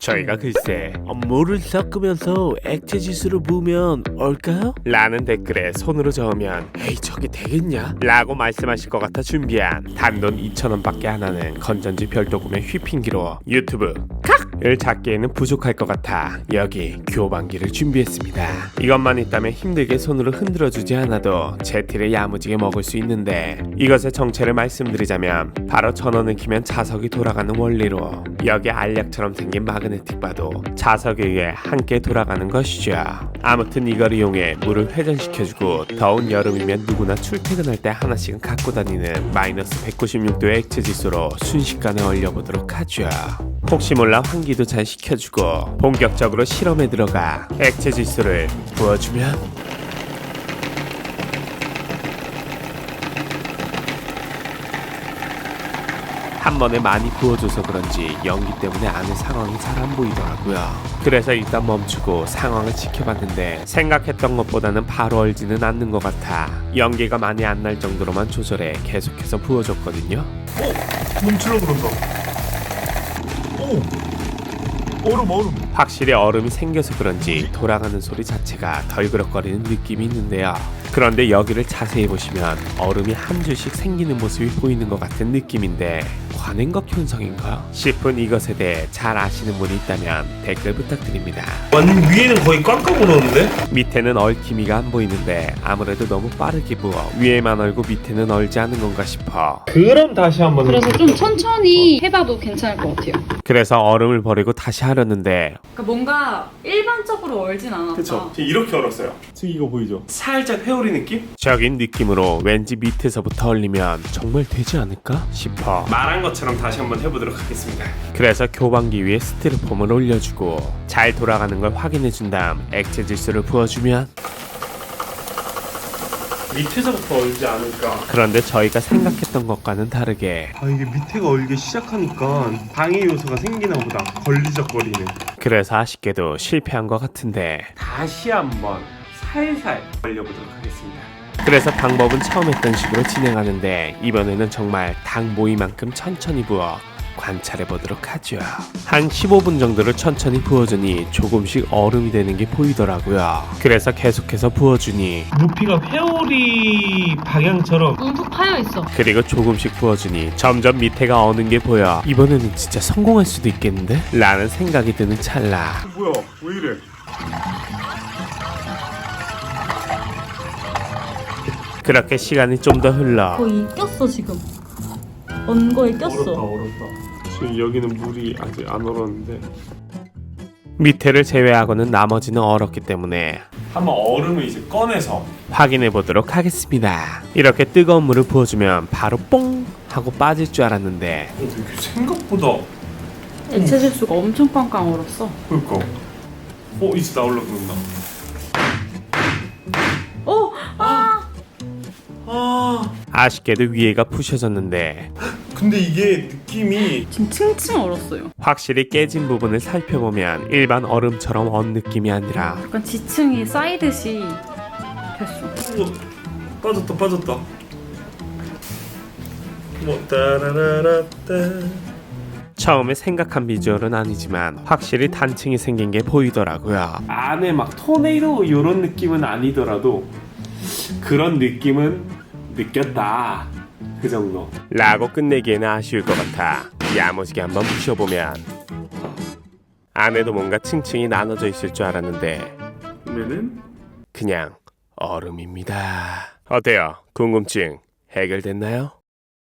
저희가 글쎄 물을 섞으면서 액체 지수를 부으면 얼까요? 라는 댓글에 손으로 저으면 에이 저게 되겠냐? 라고 말씀하실 것 같아 준비한 단돈 2,000원밖에 안 하는 건전지 별도 구매 휘핑기로 유튜브 kak 을 잡기에는 부족할 것 같아 여기 교반기를 준비했습니다. 이것만 있다면 힘들게 손으로 흔들어주지 않아도 제티를 야무지게 먹을 수 있는데 이것의 정체를 말씀드리자면 바로 전원을 키면 자석이 돌아가는 원리로 여기 알약처럼 생긴 마그네틱 바도 자석에 의해 함께 돌아가는 것이죠. 아무튼 이걸 이용해 물을 회전시켜주고 더운 여름이면 누구나 출퇴근할 때 하나씩은 갖고 다니는 마이너스 196도의 액체 지수로 순식간에 얼려보도록 하죠. 혹시 몰라 환기도 잘 시켜주고 본격적으로 실험에 들어가 액체 지수를 부어주면 한 번에 많이 부어줘서 그런지 연기 때문에 안에 상황이 잘 안 보이더라고요. 그래서 일단 멈추고 상황을 지켜봤는데 생각했던 것보다는 바로 얼지는 않는 것 같아 연기가 많이 안 날 정도로만 조절해 계속해서 부어줬거든요. 멈추려 그런다. 오, 얼음 얼음. 확실히 얼음이 생겨서 그런지 돌아가는 소리 자체가 덜그럭거리는 느낌이 있는데요. 그런데 여기를 자세히 보시면 얼음이 한 줄씩 생기는 모습이 보이는 것 같은 느낌인데 관행각 현상인가 싶은 이것에 대해 잘 아시는 분이 있다면 댓글 부탁드립니다. 완 위에는 거의 꽉꽉 얼었는데? 밑에는 얼기미가 안 보이는데 아무래도 너무 빠르게 부어 위에만 얼고 밑에는 얼지 않은 건가 싶어. 그럼 다시 한번. 그래서 좀 천천히 해봐도 괜찮을 것 같아요. 그래서 얼음을 버리고 다시 하려는데 그러니까 뭔가 일반적으로 얼진 않았다. 지금 이렇게 얼었어요. 지금 이거 보이죠? 살짝 회오리 느낌? 적인 느낌으로 왠지 밑에서부터 얼리면 정말 되지 않을까 싶어 말한 것처럼 다시 한번 해보도록 하겠습니다. 그래서 교반기 위에 스티로폼을 올려주고 잘 돌아가는 걸 확인해준 다음 액체 질소를 부어주면 밑에서부터 얼지 않을까. 그런데 저희가 생각했던 것과는 다르게 아 이게 밑에가 얼기 시작하니까 방해 요소가 생기나 보다. 걸리적거리는. 그래서 아쉽게도 실패한 것 같은데 다시 한번 살살 얼려보도록 하겠습니다. 그래서 방법은 처음 했던 식으로 진행하는데 이번에는 정말 당 모이만큼 천천히 부어 관찰해 보도록 하죠. 한 15분 정도를 천천히 부어주니 조금씩 얼음이 되는 게 보이더라고요. 그래서 계속해서 부어주니 루피가 회오리 방향처럼 움푹 파여 있어. 그리고 조금씩 부어주니 점점 밑에가 어는 게 보여 이번에는 진짜 성공할 수도 있겠는데? 라는 생각이 드는 찰나 뭐야 왜 이래? 그렇게 시간이 좀 더 흘러. 거의 꼈어 지금. 언거에 얼었다 꼈어 얼었다. 지금 여기는 물이 아직 안 얼었는데. 밑에를 제외하고는 나머지는 얼었기 때문에 한번 얼음을 이제 꺼내서 확인해 보도록 하겠습니다. 이렇게 뜨거운 물을 부어주면 바로 뽕 하고 빠질 줄 알았는데. 어, 되게 생각보다 액체 질소가 엄청 꽝꽝 얼었어. 그니까. 어 이제 나올라 그런다 아 아쉽게도 위에가 부셔졌는데 근데 이게 느낌이 지금 층층 얼었어요. 확실히 깨진 부분을 살펴보면 일반 얼음처럼 언 느낌이 아니라 약간 지층이 쌓이듯이 됐어. 어, 빠졌다 빠졌다 뭐 따라라라따 처음에 생각한 비주얼은 아니지만 확실히 단층이 생긴 게 보이더라고요. 안에 막 토네이도 이런 느낌은 아니더라도 그런 느낌은 느꼈다 그 정도 라고 끝내기에는 아쉬울 것 같아 야무지게 한번 부셔보면 안에도 뭔가 층층이 나눠져 있을 줄 알았는데 그러면은 그냥 얼음입니다. 어때요? 궁금증 해결됐나요?